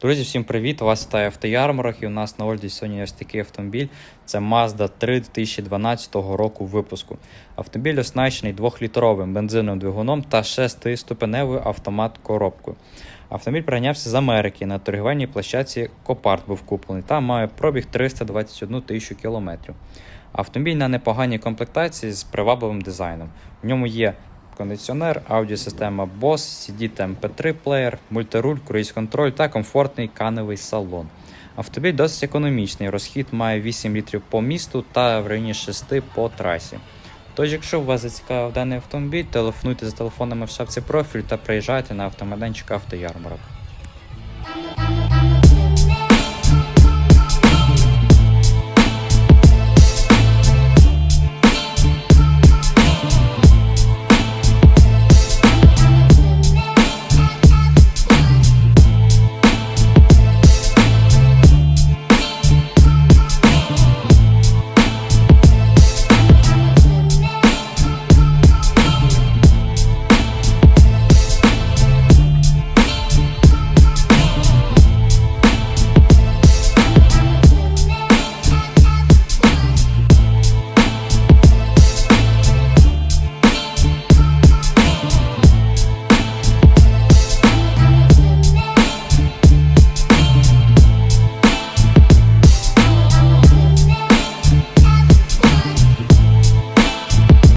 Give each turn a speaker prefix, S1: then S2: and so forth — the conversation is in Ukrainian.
S1: Друзі, всім привіт! Вас вітає автоярмарок і у нас на огляді сьогодні ось такий автомобіль. Це Mazda 3 2012 року випуску. Автомобіль оснащений 2-літровим бензиновим двигуном та 6-ступеневою автомат-коробкою. Автомобіль прийнявся з Америки на торгівельній площадці Копарт був куплений та має пробіг 321 тисячу кілометрів. Автомобіль на непоганій комплектації з привабливим дизайном. В ньому є кондиціонер, аудіосистема Bose, CD та MP3 плеєр, мультируль, круїз-контроль та комфортний каневий салон. Автомобіль досить економічний, розхід має 8 літрів по місту та в районі 6 по трасі. Тож, якщо вас зацікавив даний автомобіль, телефонуйте за телефонами в шапці профіль та приїжджайте на автомайданчик автоярмарок.